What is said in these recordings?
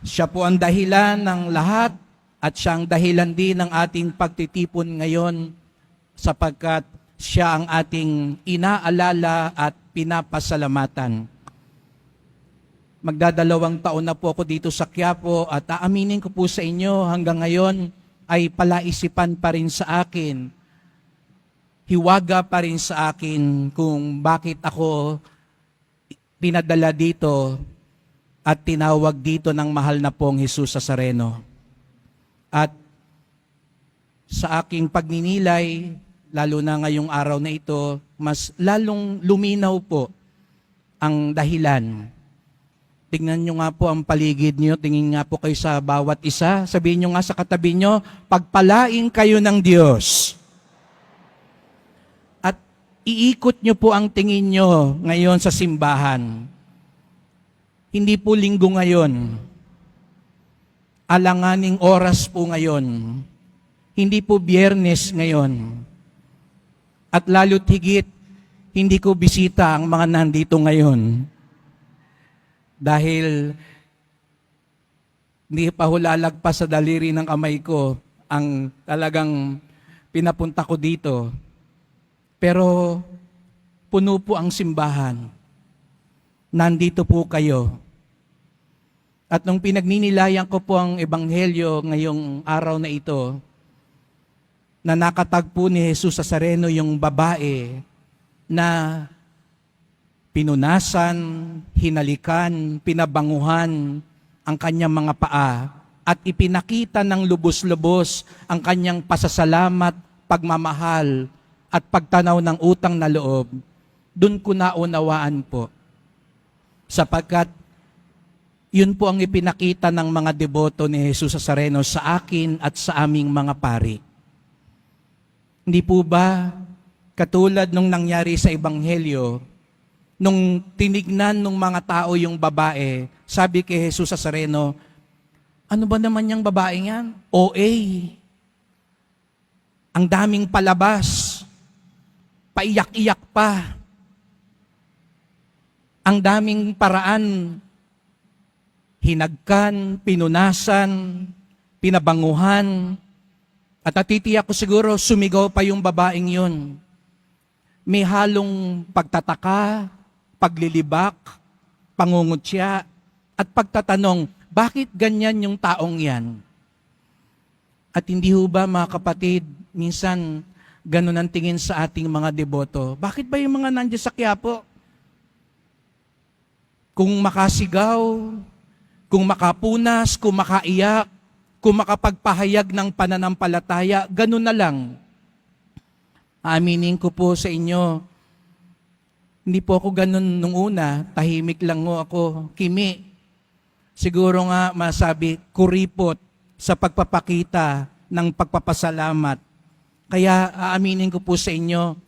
Siya po ang dahilan ng lahat at siya ang dahilan din ng ating pagtitipon ngayon sapagkat siya ang ating inaalala at pinapasalamatan. Magdadalawang taon na po ako dito sa Quiapo at aaminin ko po sa inyo hanggang ngayon ay palaisipan pa rin sa akin. Hiwaga pa rin sa akin kung bakit ako pinadala dito at tinawag dito ng mahal na pong Jesus Sareno. At sa aking pagninilay, lalo na ngayong araw na ito, mas lalong luminaw po ang dahilan. Tingnan nyo nga po ang paligid nyo, tingin nga po kayo sa bawat isa. Sabihin nyo nga sa katabi nyo, pagpalaing kayo ng Diyos. At iikot nyo po ang tingin nyo ngayon sa simbahan. Hindi po linggo ngayon. Alanganing oras po ngayon. Hindi po biyernes ngayon. At lalo't higit, hindi ko bisita ang mga nandito ngayon. Dahil hindi pa hulalagpas sa daliri ng kamay ko ang talagang pinapunta ko dito. Pero puno po ang simbahan. Nandito po kayo. At nung pinagninilayan ko po ang ebanghelyo ngayong araw na ito, na nakatagpo ni Jesus sa Sareno yung babae na pinunasan, hinalikan, pinabanguhan ang kanyang mga paa at ipinakita ng lubos-lubos ang kanyang pasasalamat, pagmamahal at pagtanaw ng utang na loob. Doon ko naunawaan po. Sapagkat yun po ang ipinakita ng mga deboto ni Jesus sa Sareno sa akin at sa aming mga pari. Hindi po ba katulad nung nangyari sa Ebanghelyo, nung tinignan ng mga tao yung babae, sabi kay Jesus sa Sareno, ano ba naman yung babae yan? OA. Ang daming palabas. Paiyak-iyak pa. Ang daming paraan. Hinagkan, pinunasan, pinabanguhan, at natitiyak ko siguro, sumigaw pa yung babaeng yun. May halong pagtataka, paglilibak, pangungutya, at pagtatanong, bakit ganyan yung taong yan? At hindi ho ba mga kapatid, minsan ganun ang tingin sa ating mga deboto. Bakit ba yung mga nandiyan sa Quiapo? Kung makasigaw, kung makapunas, kung makaiyak, kung makapagpahayag ng pananampalataya, ganun na lang. Aminin ko po sa inyo, hindi po ako ganun nung una, tahimik lang ho ako, kimi. Siguro nga masabi, kuripot sa pagpapakita ng pagpapasalamat. Kaya aaminin ko po sa inyo,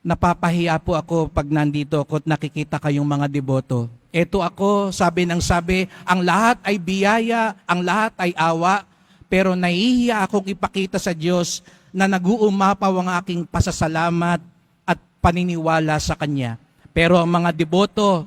napapahiya po ako pag nandito ako at nakikita kayong mga deboto. Ito ako, sabi ng sabi, ang lahat ay biyaya, ang lahat ay awa, pero nahihiya akong ipakita sa Diyos na nag-uumapaw ang aking pasasalamat at paniniwala sa Kanya. Pero ang mga deboto,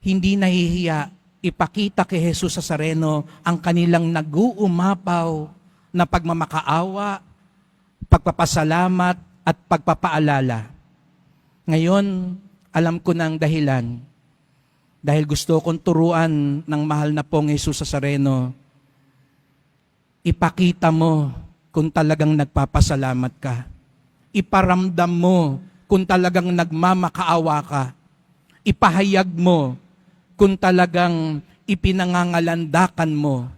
hindi nahihiya ipakita kay Jesus sa Sareno ang kanilang nag-uumapaw na pagmamakaawa, pagpapasalamat at pagpapaalala. Ngayon, alam ko ng dahilan. Dahil gusto kong turuan ng mahal na pong Jesus sa Sareno, ipakita mo kung talagang nagpapasalamat ka. Iparamdam mo kung talagang nagmamakaawa ka. Ipahayag mo kung talagang ipinangangalandakan mo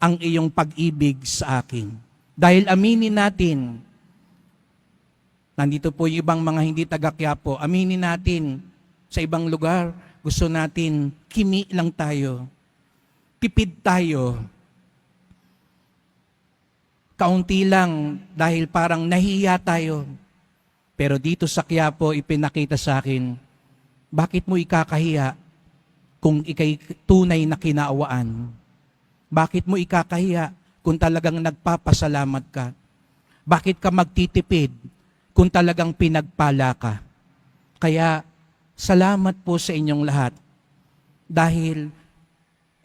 ang iyong pag-ibig sa akin. Dahil aminin natin, nandito po yung ibang mga hindi taga-Quiapo, aminin natin sa ibang lugar, gusto natin, kimi lang tayo. Tipid tayo. Kaunti lang dahil parang nahiya tayo. Pero dito sa Quiapo, ipinakita sa akin, bakit mo ikakahiya kung ikay tunay na kinaawaan? Bakit mo ikakahiya kung talagang nagpapasalamat ka? Bakit ka magtitipid kung talagang pinagpala ka? Kaya, salamat po sa inyong lahat. dahil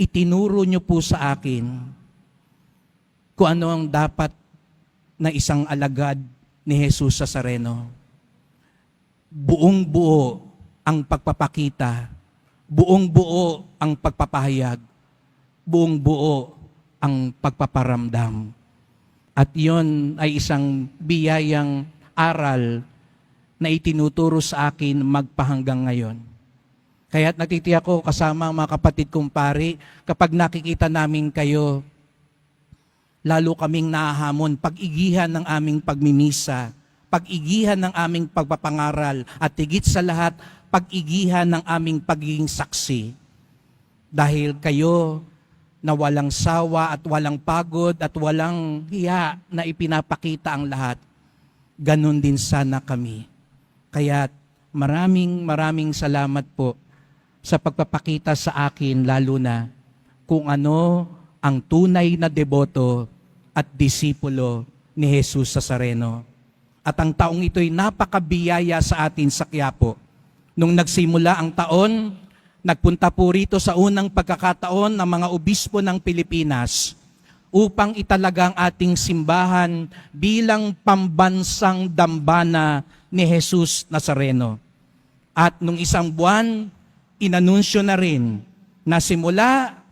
itinuro niyo po sa akin kung ano ang dapat na isang alagad ni Jesus sa Sareno. Buong buo ang pagpapakita, buong buo ang pagpapahayag, buong buo ang pagpaparamdam. At yon ay isang biyayang aral na itinuturo sa akin magpahanggang ngayon. Kaya't nagtitiyak ko kasama ang mga kapatid kong pari, kapag nakikita namin kayo, lalo kaming nahahamon, pag-igihan ng aming pagmimisa, pag-igihan ng aming pagpapangaral, at higit sa lahat, pag-igihan ng aming pagiging saksi. Dahil kayo na walang sawa at walang pagod at walang hiya na ipinapakita ang lahat, ganun din sana kami. Kaya maraming maraming salamat po sa pagpapakita sa akin lalo na kung ano ang tunay na deboto at disipulo ni Jesus sa Sareno. At ang taong ito'y napakabiyaya sa atin sa Quiapo. Nung nagsimula ang taon, nagpunta po rito sa unang pagkakataon ng mga obispo ng Pilipinas upang italaga ang ating simbahan bilang pambansang dambana ni Jesus Nazareno. At nung isang buwan, inanunsyo na rin na simula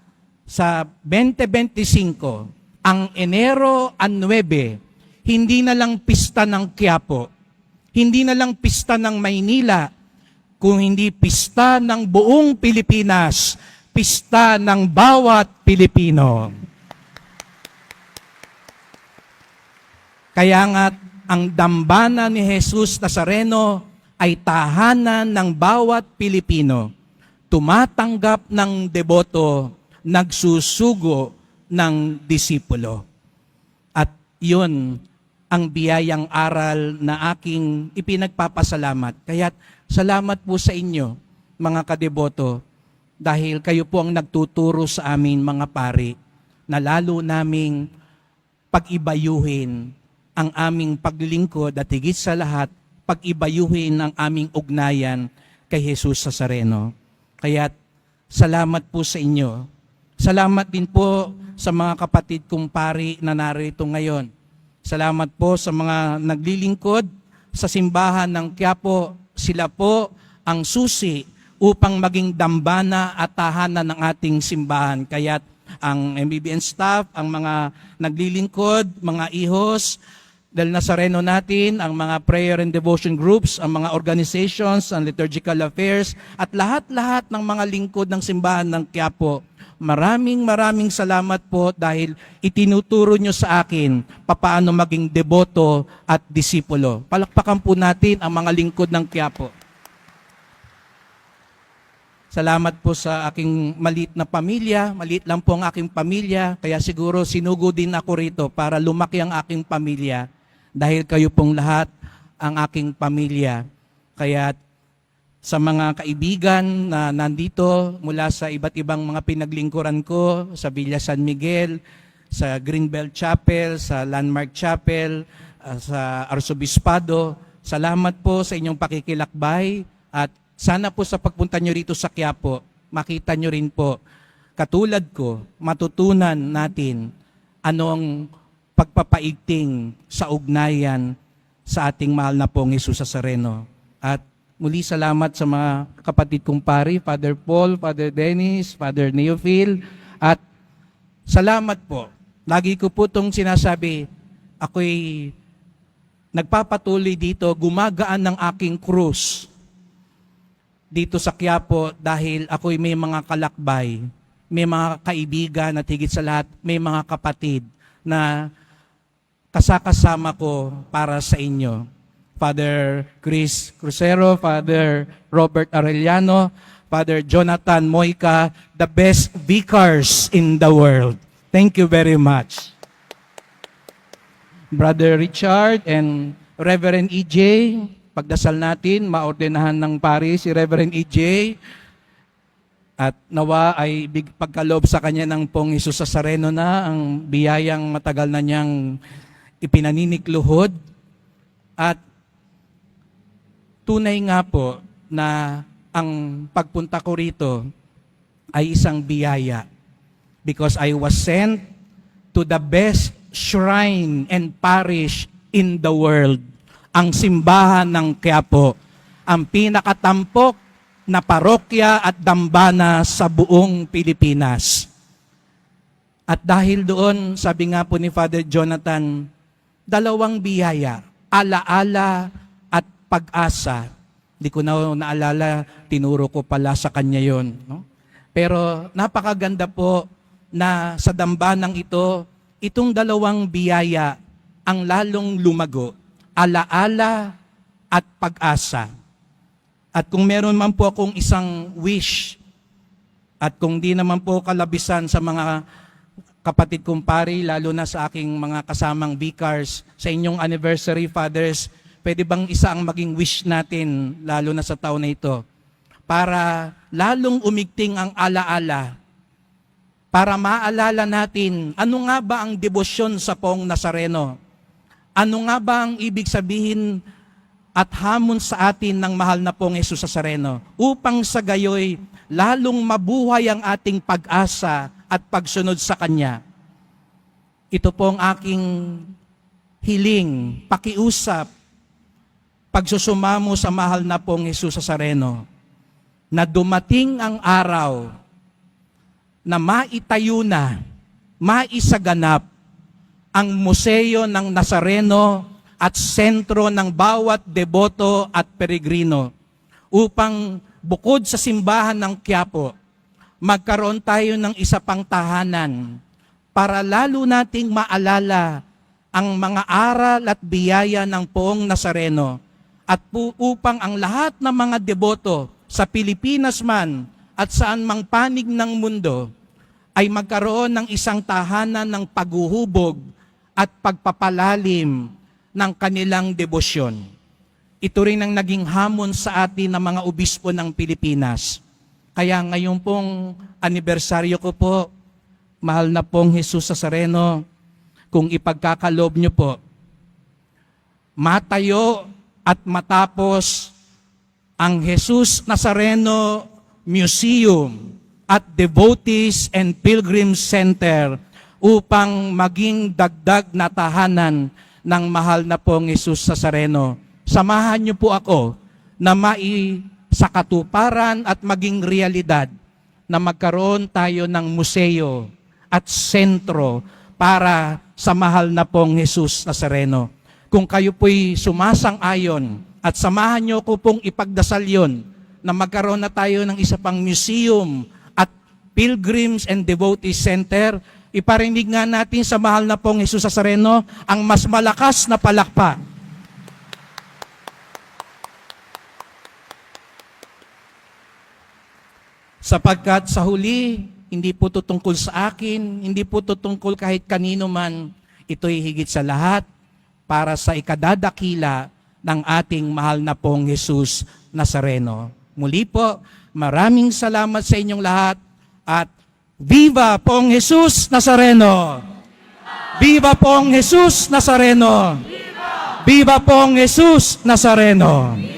sa 2025, ang Enero 9, hindi na lang pista ng Quiapo, hindi na lang pista ng Maynila, kung hindi pista ng buong Pilipinas, pista ng bawat Pilipino. Kaya nga ang dambana ni Jesus Nazareno ay tahanan ng bawat Pilipino. Tumatanggap ng deboto, nagsusugo ng disipulo. At yun ang biyayang aral na aking ipinagpapasalamat. Kaya salamat po sa inyo, mga kadeboto, dahil kayo po ang nagtuturo sa amin, mga pari, na lalo naming pag-ibayuhin ang aming paglilingkod at higit sa lahat, pag-ibayuhin ang aming ugnayan kay Jesus sa Sareno. Kaya salamat po sa inyo. Salamat din po sa mga kapatid kong pari na narito ngayon. Salamat po sa mga naglilingkod sa simbahan ng Quiapo. Sila po ang susi upang maging dambana at tahanan ng ating simbahan. Kaya ang MBBN staff, ang mga naglilingkod, mga ihos, dahil Nazareno natin, ang mga prayer and devotion groups, ang mga organizations, ang liturgical affairs, at lahat-lahat ng mga lingkod ng simbahan ng Quiapo. Maraming maraming salamat po dahil itinuturo nyo sa akin papaano maging deboto at disipulo. Palakpakan po natin ang mga lingkod ng Quiapo. Salamat po sa aking maliit na pamilya. Maliit lang po ang aking pamilya. Kaya siguro sinugo din ako rito para lumaki ang aking pamilya. Dahil kayo pong lahat ang aking pamilya. Kaya sa mga kaibigan na nandito mula sa iba't ibang mga pinaglingkuran ko sa Villa San Miguel, sa Greenbelt Chapel, sa Landmark Chapel, uh, sa Arsobispado. Salamat po sa inyong pakikilakbay at sana po sa pagpunta nyo rito sa Quiapo, makita nyo rin po, katulad ko, matutunan natin anong pagpapaigting sa ugnayan sa ating mahal na pong Jesus sa Sareno. At muli salamat sa mga kapatid kong pari, Father Paul, Father Dennis, Father Neophil, at salamat po. Lagi ko po itong sinasabi, ako'y nagpapatuloy dito, gumagaan ng aking krus dito sa Quiapo dahil ako'y may mga kalakbay, may mga kaibigan at higit sa lahat, may mga kapatid na kasakasama ko para sa inyo. Father Chris Crucero, Father Robert Arellano, Father Jonathan Moica, the best vicars in the world. Thank you very much. Brother Richard and Reverend EJ, pagdasal natin, maordenahan ng pari si Reverend EJ at nawa ay pagkalob sa kanya ng pong Isus sa Sareno na ang biyayang matagal na niyang ipinaninikluhod at tunay nga po na ang pagpunta ko rito ay isang biyaya because I was sent to the best shrine and parish in the world, ang simbahan ng Quiapo, ang pinakatampok na parokya at dambana sa buong Pilipinas. At dahil doon, sabi nga po ni Father Jonathan, dalawang biyaya, alaala at pag-asa. Hindi ko na naalala, tinuro ko pala sa kanya yon. No? Pero napakaganda po na sa dambanang ito, itong dalawang biyaya ang lalong lumago, alaala at pag-asa. At kung meron man po akong isang wish, at kung di naman po kalabisan sa mga kapatid kong lalo na sa aking mga kasamang vicars, sa inyong anniversary, fathers, pwede bang isa ang maging wish natin, lalo na sa taon na ito, para lalong umigting ang alaala, para maalala natin, ano nga ba ang debosyon sa pong Nazareno? Ano nga ba ang ibig sabihin at hamon sa atin ng mahal na pong Jesus Nazareno upang sa gayoy lalong mabuhay ang ating pag-asa at pagsunod sa Kanya. Ito po ang aking hiling, pakiusap, pagsusumamo sa mahal na pong Jesus Nazareno na dumating ang araw na maitayo na, maisaganap ang museo ng Nazareno at sentro ng bawat deboto at peregrino upang bukod sa simbahan ng Quiapo, magkaroon tayo ng isa pang tahanan para lalo nating maalala ang mga aral at biyaya ng poong Nazareno at upang ang lahat ng mga deboto sa Pilipinas man at saan mang panig ng mundo ay magkaroon ng isang tahanan ng paghuhubog at pagpapalalim ng kanilang debosyon. Ito rin ang naging hamon sa atin ng mga obispo ng Pilipinas. Kaya ngayon pong anibersaryo ko po, mahal na pong Jesus Nazareno, kung ipagkakalob nyo po, matayo at matapos ang Jesus Nazareno Museum at Devotees and Pilgrim Center upang maging dagdag na tahanan ng mahal na pong Jesus Nazareno. Samahan niyo po ako na mai sa katuparan at maging realidad na magkaroon tayo ng museo at sentro para sa mahal na pong Jesus Nazareno. Kung kayo po'y sumasang-ayon at samahan niyo ko pong ipagdasal yon na magkaroon na tayo ng isa pang museum at Pilgrims and Devotees Center, iparinig nga natin sa mahal na pong Jesus Nazareno ang mas malakas na palakpak. Sapagkat sa huli, hindi po to tungkol sa akin, hindi po to tungkol kahit kanino man, ito'y higit sa lahat para sa ikadadakila ng ating mahal na pong Jesus Nazareno. Muli po, maraming salamat sa inyong lahat at Viva pong Jesus Nazareno! Viva pong Jesus Nazareno! Viva pong Jesus Nazareno!